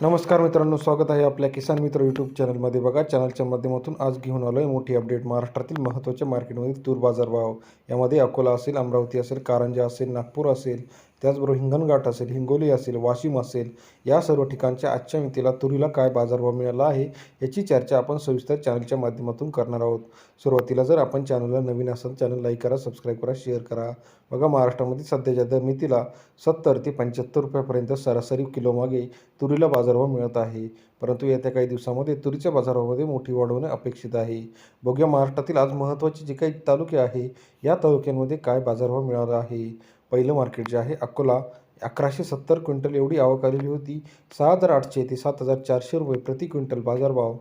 नमस्कार मित्रांनो स्वागत आहे आपल्या किसान मित्र यूट्यूब चॅनलमध्ये बघा चॅनलच्या माध्यमातून आज घेऊन आलो आहे मोठी अपडेट महाराष्ट्रातील महत्त्वाच्या मार्केटमधील तूर बाजारभाव. यामध्ये अकोला असेल अमरावती असेल कारंजा असेल नागपूर असेल त्याचबरोबर हिंगणघाट असेल हिंगोली असेल वाशिम असेल या सर्व ठिकाणच्या आजच्या मितीला तुरीला काय बाजारभाव मिळाला आहे याची चर्चा आपण सविस्तर चॅनलच्या माध्यमातून करणार आहोत. सुरुवातीला जर आपण चॅनलला नवीन असाल चॅनल लाईक करा सबस्क्राईब करा शेअर करा. बघा महाराष्ट्रामध्ये सध्याच्या दर मितीला सत्तर ते पंच्याहत्तर रुपयापर्यंत सरासरी किलोमागे तुरीला बाजारभाव मिळत आहे. परंतु येत्या काही दिवसामध्ये तुरीच्या बाजारामध्ये मोठी वाढ होणे अपेक्षित आहे. बघूया महाराष्ट्रातील आज महत्त्वाचे जे काही तालुके आहे या तालुक्यांमध्ये काय बाजारभाव मिळाला आहे? पहिलं मार्केट जे आहे अकोला. अकराशे सत्तर क्विंटल एवढी आवक आलेली होती. सहा हजार आठशे ते सात हजार चारशे रुपये प्रति क्विंटल बाजारभाव.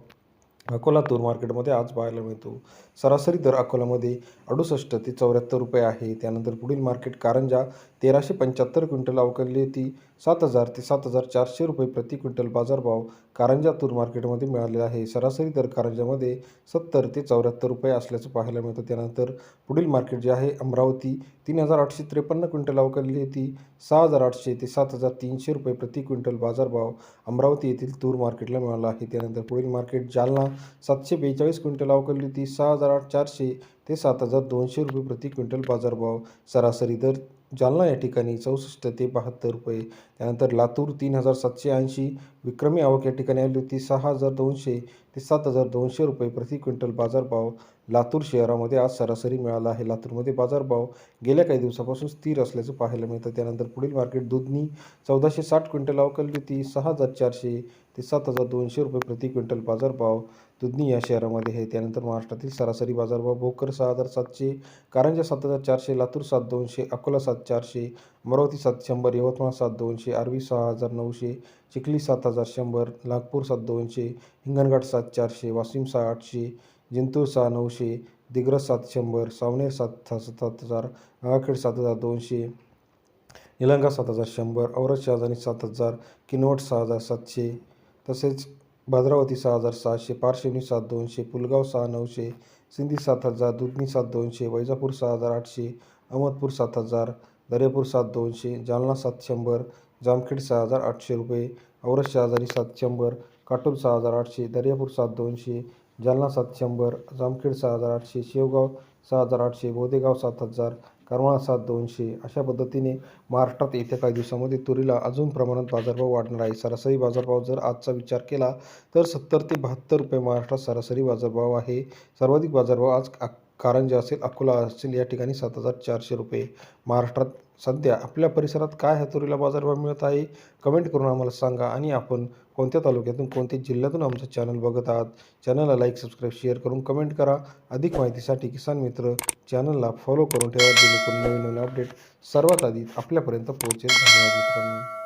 अकोला तूर मार्केटमध्ये आज पाहायला मिळतो. सरासरी दर अकोल्यामध्ये अडुसष्ट ते चौऱ्याहत्तर रुपये आहे. त्यानंतर पुढील मार्केट कारंजा तेराशे पंच्याहत्तर क्विंटल अवकाळली होती. सात हजार ते सात हजार चारशे रुपये प्रति क्विंटल बाजारभाव कारंजा तूर मार्केटमध्ये मिळालेला आहे. सरासरी दर कारंजामध्ये सत्तर ते चौऱ्याहत्तर रुपये असल्याचं पाहायला मिळतं. त्यानंतर पुढील मार्केट जे आहे अमरावती तीन हजार आठशे त्रेपन्न क्विंटल अवकाळली होती. सहा हजार आठशे ते सात हजार तीनशे रुपये प्रति क्विंटल बाजारभाव अमरावती येथील तूर मार्केटला मिळाला आहे. त्यानंतर पुढील मार्केट जालना सातशे बेचाळीस क्विंटल अवकाळली होती. सहा हजार आठ चारशे ते सात हजार दोनशे रुपये प्रति क्विंटल बाजारभाव. सरासरी दर जालना या ठिकाणी चौसष्ट ते बहात्तर रुपये. त्यानंतर लातूर तीन हजार सातशे ऐंशी. विक्रमी आवक या ठिकाणी आली होती. सहा हजार दोनशे ते सात हजार दोनशे रुपये प्रति क्विंटल बाजारभाव. लातूर शहरामध्ये आज सरासरी मिळाला आहे. लातूरमध्ये बाजारभाव गेल्या काही दिवसापासून स्थिर असल्याचं पाहायला मिळतं. त्यानंतर पुढील मार्केट दुधनी चौदाशे साठ क्विंटल अवकाळली होती सहा हजार चारशे ते सात हजार दोनशे रुपये प्रति क्विंटल बाजारभाव दुधनी या शहरामध्ये आहे. त्यानंतर महाराष्ट्रातील सरासरी बाजारभाव भोकर सहा हजार सातशे कारंजा सात हजार चारशे लातूर सात दोनशे अकोला सात चारशे अमरावती सात शंभर यवतमाळ सात दोनशे आरवी सहा हजार नऊशे चिखली सात हजार शंभर नागपूर सात दोनशे हिंगणघाट सात चारशे वाशिम सहा आठशे जिंतूर सहा नऊशे दिग्रस सात शंभर सावनेर सात सात हजार गंगाखेड सात हजार दोनशे निलंगा सात हजार शंभर औरत शहाजानी सात हजार किनवट सहा हजार सातशे तसेच भद्रावती सहा हजार सहाशे पारशिवनी सात दोनशे पुलगाव सहा नऊशे सिंधी सात हजार दुधनी सात दोनशे वैजापूर सहा हजार आठशे अहमदपूर सात हजार दर्यापूर सात दोनशे जालना सात शंभर जामखेड सहा हजार आठशे रुपये औरत शहाजानी सात शंभर काटोल सहा हजार आठशे दर्यापूर सात दोनशे जालना सात शंभर जामखेड सहा हजार आठशे शेवगाव सहा हजार आठशे बोदेगाव सात हजार करमाळा सात दोनशे अशा पद्धतीने महाराष्ट्रात येत्या काही दिवसामध्ये तुरीला अजून प्रमाणात बाजारभाव वाढणार आहे. सरासरी बाजारभाव जर आजचा विचार केला तर सत्तर ते बहात्तर रुपये महाराष्ट्रात सरासरी बाजारभाव आहे. सर्वाधिक बाजारभाव आज कारंजा असेल अकोला असेल या ठिकाणी सात हजार चारशे रुपये. महाराष्ट्रात सध्या आपल्या परिसरात काय ह्या तुरीला बाजारभाव मिळत आहे? कमेंट करून आम्हाला सांगा आणि आपण कोणत्या तालुक्यातून कोणत्या जिल्ह्यातून आमचं चॅनल बघत आहात? चॅनलला लाईक सबस्क्राईब शेअर करून कमेंट करा. अधिक माहितीसाठी किसान मित्र चॅनलला फॉलो करून ठेवा जेणेकरून नवीन नवीन अपडेट सर्वात आधी आपल्यापर्यंत पोहोचेल. धन्यवाद मित्रांनो.